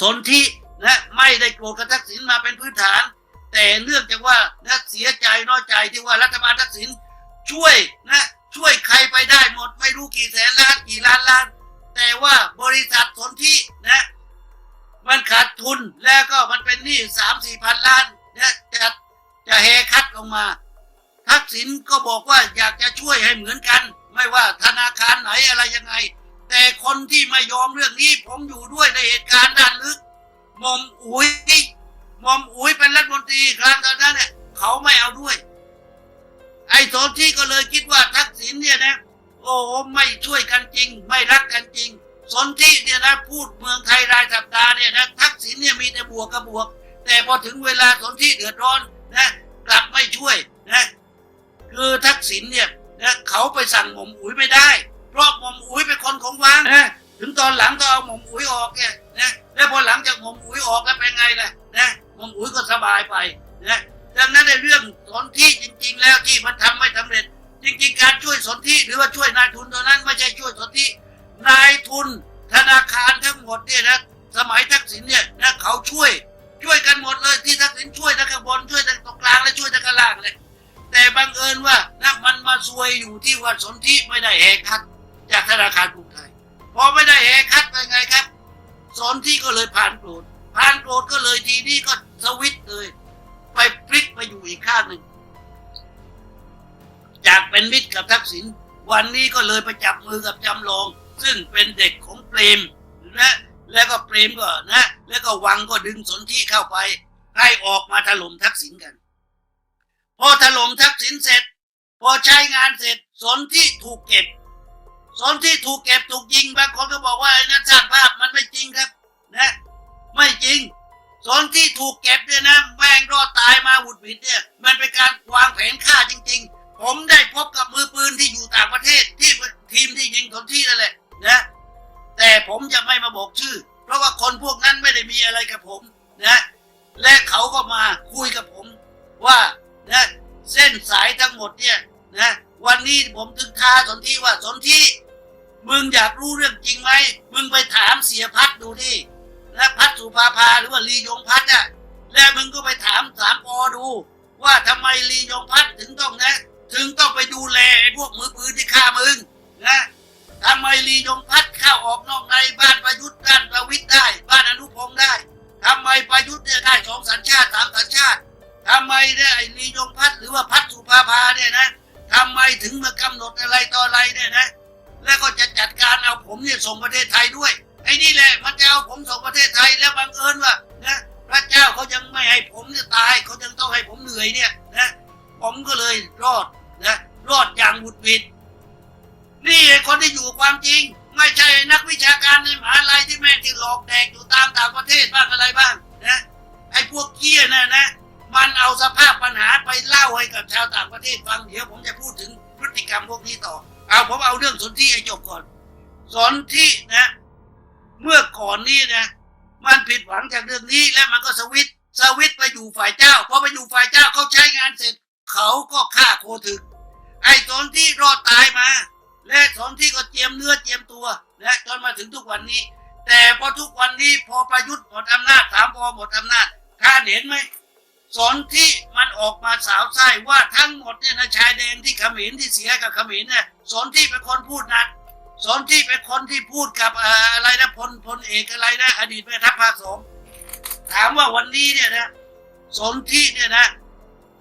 สนธินะไม่ได้โกรธกับทักษิณมาเป็นพื้นฐาน แต่เนื่องจากว่านะเสียใจน้อยใจที่ว่ารัฐบาลทักษิณช่วยนะช่วยใครไปได้หมดไม่รู้กี่แสนล้านกี่ล้านล้าน แต่ว่าบริษัทสนธินะมันขาดทุนแล้วก็มันเป็นหนี้สามสี่พันล้านนะจะจะเฮคัดลงมา ทักษิณก็บอกว่าอยากจะช่วยให้เหมือนกัน ไม่ว่าธนาคารไหนอะไรยังไง แต่คนที่ไม่ยอมเรื่องนี้ ผมอยู่ด้วยในเหตุการณ์ด้านลึกมอมอุ๋ยมอมอุ๋ยเป็นรัฐมนตรีครั้งตอนนั้นเนี่ยเขาไม่เอาด้วย ไอ้สนที่ก็เลยคิดว่าทักษิณเนี่ยนะโอ้ไม่ช่วยกันจริง ไม่รักกันจริง สนที่เนี่ยนะพูดเมืองไทยรายสัปดาห์เนี่ยนะทักษิณเนี่ยมีแต่บวกกับบวก แต่พอถึงเวลาสนที่เดือดร้อนนะกลับไม่ช่วยนะคือทักษิณเนี่ยนะเขาไปสั่งหม่อมอุ๋ยไม่ได้ เพราะหม่อมอุ๋ยเป็นคนของวางนะถึงตอนหลังต้องเอาหม่อมอุ๋ยออกเนี่ยนะแล้วพอหลังจากหม่อมอุ๋ยออกแล้วเป็นไงล่ะนะหม่อมอุ๋ยก็สบายไปนะดังนั้นในเรื่องสนที่จริง ๆ แล้วที่มันทำไม่สำเร็จ จริง ๆ การช่วยสนที่หรือว่าช่วยนายทุนตัวนั้นไม่ใช่ช่วยสนที่นายทุนธนาคารทั้งหมดเนี่ยนะสมัยทักษิณเนี่ยนะเขาช่วยช่วยกันหมดเลยที่ทักษิณช่วยทั้งข้างบนช่วยทั้งตรงกลางและช่วยทั้งข้างล่างเลยแต่บังเอิญว่านะมันมาซวยอยู่ที่ว่าสนธิไม่ได้แหกคัด จากธนาคารกรุงไทยพอไม่ได้แหคัดไปไงครับสนธิก็เลยผ่านโกรธผ่านโกรธก็เลยทีนี้ก็สวิตเลย ไปพลิกไปอยู่อีกข้างหนึ่งจากเป็นมิตรกับทักษิณวันนี้ก็เลยไปจับมือกับจำลอง ซึ่งเป็นเด็กของเปรมนะแล้วก็เปรมก็นะ แล้วก็วังก็ดึงสนธิเข้าไป ให้ออกมาถล่มทักษิณกัน พอถล่มทักษิณเสร็จ พอใช้งานเสร็จสนที่ถูกเก็บ สนที่ถูกเก็บถูกยิงบางคนก็บอกว่าไอ้นั่นสร้างภาพมันไม่จริงครับ นะ ไม่จริงสนที่ถูกเก็บเนี่ยนะแม่งรอดตายมาหุดหวิดเนี่ย มันเป็นการวางแผนฆ่าจริง ๆ ผมได้พบกับมือปืนที่อยู่ต่างประเทศที่ทีมที่ยิงสนที่นั่นแหละนะ แต่ผมจะไม่มาบอกชื่อ เพราะว่าคนพวกนั้นไม่ได้มีอะไรกับผมนะ และเขาก็มาคุยกับผมว่านะเส้นสายทั้งหมดเนี่ยนะวันนี้ผมถึงท้าสนที่ว่าสนที่ มึงอยากรู้เรื่องจริงไหม มึงไปถามเสียพัดดูดินะพัดสุภาพาหรือว่าลียงพัดอะ และมึงก็ไปถามสามปอดู ว่าทำไมลียงพัดถึงต้องนะ ถึงต้องไปดูแลพวกมือปืนที่ฆ่ามึงนะทำไมลียงพัดเข้าออกนอกในบ้านประยุทธ์ด้านประวิทย์ได้ บ้านอนุพงศ์ได้ทำไมประยุทธ์เนี่ยได้สองสัญชาติสามสัญชาติทำไมเนี่ยไอ้ลียงพัฒน์หรือว่าพัฒน์สุภาพาเนี่ยนะทำไมถึงมากำหนดอะไรต่ออะไรเนี่ยนะ แล้วก็จะจัดการเอาผมเนี่ยส่งประเทศไทยด้วย ไอ้นี่แหละมันจะเอาผมส่งประเทศไทยแล้วบังเอิญว่านะพระเจ้าเขายังไม่ให้ผมเนี่ยตายเขายังต้องให้ผมเหนื่อยเนี่ยนะผมก็เลยรอดนะรอดอย่างบุดหวิดนี่ไอ้คนที่อยู่ความจริง ไม่ใช่นักวิชาการในมหาลัยที่แม่ที่หลอกแดกอยู่ตามต่างประเทศบ้างอะไรบ้างนะไอ้พวกเกี้ยน่ะนะมันเอาสภาพปัญหาไปเล่าให้กับชาวต่างประเทศฟังเดี๋ยวผมจะพูดถึงพฤติกรรมพวกนี้ต่อ เอาผมเอาเรื่องสนที่ให้จบก่อน สนที่นะ เมื่อก่อนนี้นะ มันผิดหวังจากเรื่องนี้แล้วมันก็สวิตสวิตไปอยู่ฝ่ายเจ้าพอไปอยู่ฝ่ายเจ้าเขาใช้งานเสร็จ เขาก็ฆ่าโคถึก ไอ้สนที่รอดตายมา และสนที่ก็เจียมเนื้อเจียมตัวและจนมาถึงทุกวันนี้ แต่พอทุกวันนี้พอประยุทธ์หมดอำนาจสามพอหมดอำนาจท่านเห็นไหม สนที่มันออกมาสาวไส้ว่าทั้งหมดเนี่ยนะชายแดนที่ขมรที่เสียกับขมรเนี่ยสนที่เป็นคนพูดนักสนที่เป็นคนที่พูดกับอะไรนะพลพลเอกอะไรนะอดีตแม่ทัพภาคสองถามว่าวันนี้เนี่ยนะสนที่เนี่ยนะ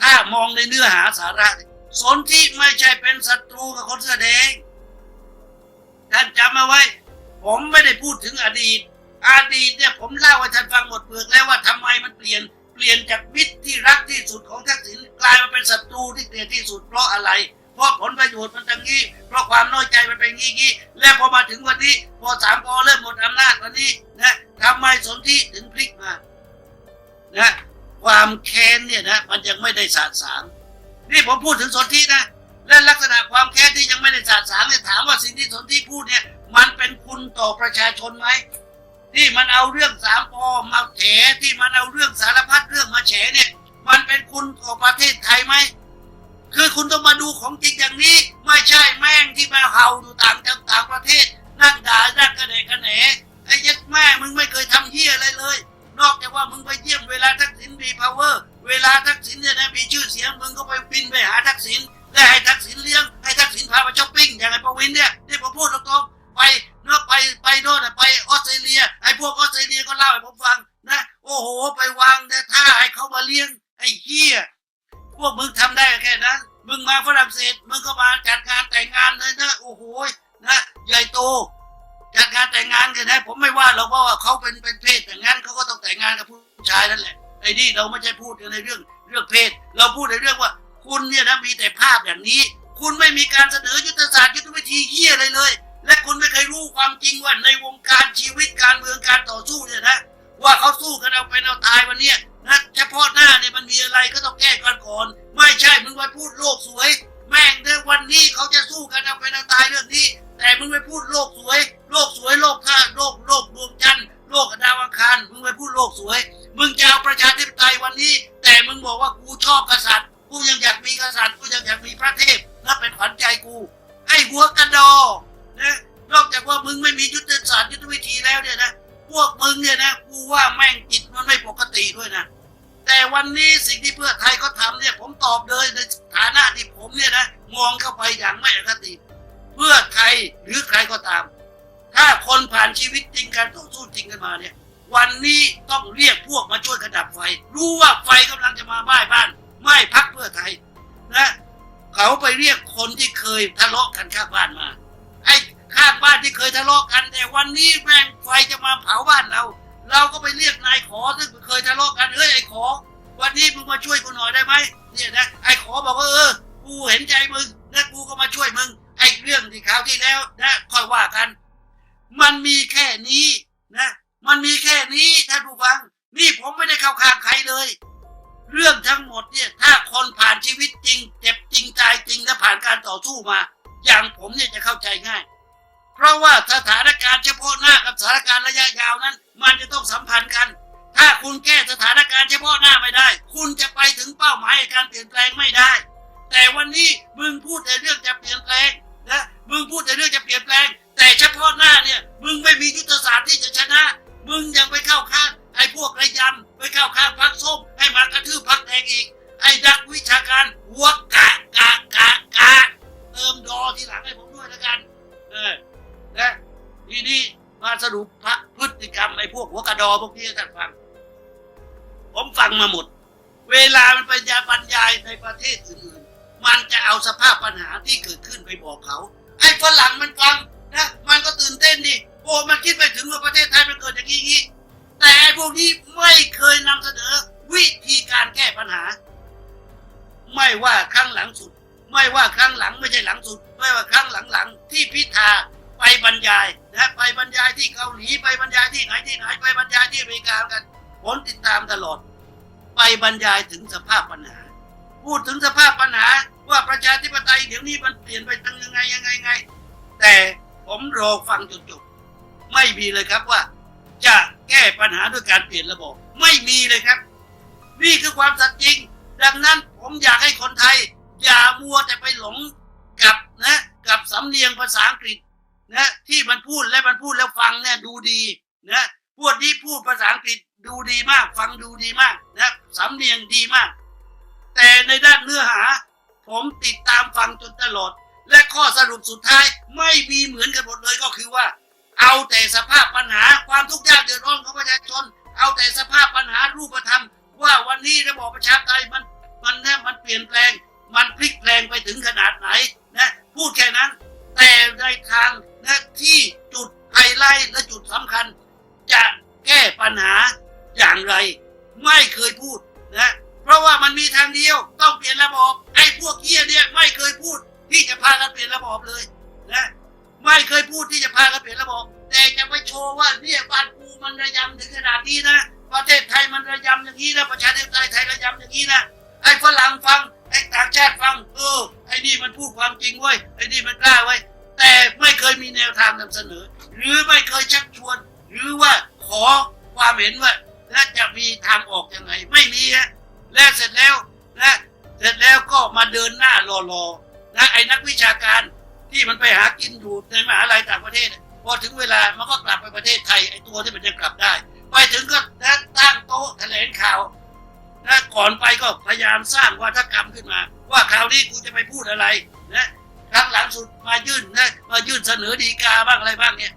ถ้ามองในเนื้อหาสาระ สนที่ไม่ใช่เป็นศัตรูกับคนเสื้อแดงท่านจำเอาไว้ ผมไม่ได้พูดถึงอดีต อดีตเนี่ยผมเล่าให้ท่านฟังหมดเปลือกแล้วว่าทำไมมันเปลี่ยน ปลี่ยนจากมิตรที่รักที่สุดของทักษิณกลายมาเป็นศัตรูที่เกลียดที่สุดเพราะอะไร เพราะผลประโยชน์มันอย่างนี้เพราะความน้อยใจมันเป็นงี้งี้และพอมาถึงวันนี้พอสามปอเริ่มหมดอำนาจวันนี้นะทำไมสนธิถึงพลิกมานะความแค้นเนี่ยนะมันยังไม่ได้สาดสางนี่ผมพูดถึงสนธินะและลักษณะความแค้นที่ยังไม่ได้สาดสางเนี่ยถามว่าสิ่งที่สนธิพูดเนี่ยมันเป็นคุณต่อประชาชนไหมที่มันเอาเรื่องสามปอมาแฉที่มันเอาเรื่องสารพัด มาแฉเนี่ย มันเป็นคุณต่อประเทศไทยไหม คือคุณต้องมาดูของจริงอย่างนี้ ไม่ใช่แม่งที่มาเห่าอยู่ต่างจังต่างประเทศ นั่งด่านั่งกระเดะกระแหนไอ้ยัดแม่มึงไม่เคยทำเหี้ยอะไรเลย นอกจากว่ามึงไปเยี่ยมเวลาทักษิณมีพาวเวอร์เวลาทักษิณเนี่ยนะมีชื่อเสียงมึงก็ไปบินไปหาทักษิณและให้ทักษิณเลี้ยงให้ทักษิณพาไปช้อปปิ้งอย่างไอ้ประวินเนี่ยนี่ผมพูดตรงๆไปเนาะไปไปโน่นไปออสเตรเลียไอ้พวกออสเตรเลียก็เล่าให้ผมฟัง อ้โห ไปวางเนี่ยท่าให้เขามาเลี้ยงไอ้เหี้ยพวกมึงทำได้แค่นั้น มึงมาฝรั่งเศสมึงก็มาจัดงานแต่งงานเลยนะโอ้โหนะใหญ่โตจัดงานแต่งงานกันนะผมไม่ว่าหรอกเพราะว่าเขาเป็นเป็นเพศอย่างนั้นเขาก็ต้องแต่งงานกับผู้ชายนั่นแหละไอ้นี่เราไม่ใช่พูดในเรื่องเรื่องเพศ เราพูดในเรื่องว่า คุณเนี่ยนะมีแต่ภาพอย่างนี้ คุณไม่มีการเสนอยุทธศาสตร์ยุทธวิธีเหี้ยอะไรเลย และคุณไม่เคยรู้ความจริงว่าในวงการชีวิตการเมืองการต่อสู้เนี่ยนะ ว่าเขาสู้กันเอาเป็นเอาตายวันเนี้ยนะเฉพาะหน้าเนี่ยมันมีอะไรก็ต้องแก้กันก่อน ไม่ใช่มึงไปพูดโลกสวย แม่งในวันนี้เขาจะสู้กันเอาเป็นเอาตายเรื่องนี้ แต่มึงไปพูดโลกสวย โลกสวยโลกท่าโลกโลกดวงจันทร์โลกดาวอังคารมึงไปพูดโลกสวย มึงจะเอาประชาธิปไตยวันนี้ แต่มึงบอกว่ากูชอบกษัตริย์กูยังอยากมีกษัตริย์กูยังอยากมีพระเทพนั่นเป็นขวัญใจกูไอ้หัวกระดอนะนอกจากว่ามึงไม่มียุทธศาสตร์ยุทธวิธีแล้วเนี่ยนะ พวกมึงเนี่ยนะกูว่าแม่งจิตมันไม่ปกติด้วยนะ แต่วันนี้สิ่งที่เพื่อไทยเขาทำเนี่ย ผมตอบเลยในฐานะที่ผมเนี่ยนะมองเข้าไปอย่างไม่อคติ เพื่อไทยหรือใครก็ตาม ถ้าคนผ่านชีวิตจริงการต่อสู้จริงกันมาเนี่ย วันนี้ต้องเรียกพวกมาช่วยกันดับไฟ รู้ว่าไฟกำลังจะมาบ้ายบ้าน ไม่พักเพื่อไทยนะเขาไปเรียกคนที่เคยทะเลาะกันข้างบ้านมาไอ้ข้างบ้านที่เคยทะเลาะกันแต่วันนี้แม่ง ฟจะมาเผาบ้านเรา เราก็ไปเรียกนายขอซึ่งเคยทะเลาะกันเฮ้ยไอ้ขอ วันนี้มึงมาช่วยกูหน่อยได้ไหมเนี่ยนะไอ้ขอบอกว่าเออกูเห็นใจมึงนะกูก็มาช่วยมึง ไอ้เรื่องที่คราวที่แล้วนะค่อยว่ากัน มันมีแค่นี้นะ มันมีแค่นี้ท่านผู้ฟัง นี่ผมไม่ได้เข้าข้างใครเลย เรื่องทั้งหมดเนี่ยถ้าคนผ่านชีวิตจริง เจ็บจริงตายจริงและผ่านการต่อสู้มา อย่างผมเนี่ยจะเข้าใจง่าย เพราะว่าสถานการณ์เฉพาะหน้ากับสถานการณ์ระยะยาวนั้น มันจะต้องสัมพันธ์กัน ถ้าคุณแก้สถานการณ์เฉพาะหน้าไม่ได้ คุณจะไปถึงเป้าหมายการเปลี่ยนแปลงไม่ได้ แต่วันนี้มึงพูดแต่เรื่องจะเปลี่ยนแปลงนะมึงพูดแต่เรื่องจะเปลี่ยนแปลง แต่เฉพาะหน้าเนี่ยมึงไม่มียุทธศาสตร์ที่จะชนะ มึงยังไปเข้าข้างไอ้พวกระยำไปเข้าข้างพักส้มให้มากระทืบพักแดงอีก ไอ้นักวิชาการหัวกะกะกะกะเติมดอทีหลังให้ผมด้วยแล้วกัน ทีนี้มาสรุปพระพฤติกรรมไอ้พวกหัวกระดอพวกนี้ท่านฟัง ผมฟังมาหมด เวลามันไปยาบรรยายในประเทศอื่นๆมันจะเอาสภาพปัญหาที่เกิดขึ้นไปบอกเขา ไอ้ฝรั่งมันฟังนะมันก็ตื่นเต้นดิโอ้มันคิดไปถึงว่าประเทศไทยมันเกิดอย่างนี้แต่ไอ้พวกนี้ไม่เคยนำเสนอวิธีการแก้ปัญหา ไม่ว่าครั้งหลังสุด ไม่ว่าครั้งหลังไม่ใช่หลังสุด ไม่ว่าครั้งหลังๆที่พิธา ไปบรรยายนะไปบรรยายที่เกาหลีไปบรรยายที่ไหนที่ไหนไปบรรยายที่อเมริกากันผมติดตามตลอด ไปบรรยายถึงสภาพปัญหา พูดถึงสภาพปัญหาว่าประชาธิปไตยเดี๋ยวนี้มันเปลี่ยนไปทางยังไงยังไงไง แต่ผมรอฟังจนจบไม่มีเลยครับว่า จะแก้ปัญหาด้วยการเปลี่ยนระบบไม่มีเลยครับ นี่คือความสัตย์จริง ดังนั้นผมอยากให้คนไทย อย่ามัวแต่ไปหลงกับนะกับสำเนียงภาษาอังกฤษ นะที่มันพูดและมันพูดแล้วฟังเนี่ยดูดีนะพวกนี้พูดภาษาอังกฤษดูดีมาก ฟังดูดีมากนะสำเนียงดีมาก แต่ในด้านเนื้อหา ผมติดตามฟังจนตลอด และข้อสรุปสุดท้ายไม่มีเหมือนกันหมดเลยก็คือว่า เอาแต่สภาพปัญหาความทุกข์ยากเดือดร้อนของประชาชน เอาแต่สภาพปัญหารูปธรรม ว่าวันนี้ระบอบประชาธิปไตยมันมันเนี่ยมันเปลี่ยนแปลง มันพลิกแปลงไปถึงขนาดไหนนะพูดแค่นั้น แต่ในทาง นะที่จุดไฮไลท์และจุดสำคัญ จะแก้ปัญหาอย่างไร ไม่เคยพูดนะเพราะว่ามันมีทางเดียวต้องเปลี่ยนระบอบไอ้พวกเฮียเนี่ยไม่เคยพูดที่จะพากันเปลี่ยนระบอบเลยนะไม่เคยพูดที่จะพากันเปลี่ยนระบอบแต่จะไปโชว์ว่าเนี่ยบ้านกูมันระยำถึงขนาดนี้นะประเทศไทยมันระยำอย่างนี้นะประชาธิปไตยไทยระยำอย่างนี้นะไอ้ฝรั่งฟังไอ้ต่างชาติฟังเออไอ้นี่มันพูดความจริงเว้ยไอ้นี่มันกล้าเว้ย แต่ไม่เคยมีแนวทางนำเสนอ หรือไม่เคยชักชวน หรือว่าขอความเห็นว่าและจะมีทางออกยังไง ไม่มีฮะและเสร็จแล้วนะเสร็จแล้วก็มาเดินหน้ารอรอนะไอ้นักวิชาการที่มันไปหากินอยู่ในมหาลัยต่างประเทศพอถึงเวลามันก็กลับไปประเทศไทยไอ้ตัวที่มันจะกลับได้ ไปถึงก็นะตั้งโต๊ะแถลงข่าวนะก่อนไปก็พยายามสร้างวัฒกรรมขึ้นมา ว่าคราวนี้กูจะไปพูดอะไรนะ ครั้งหลังสุดมายื่นนะมายื่นเสนอดีกาบ้างอะไรบ้างเนี่ย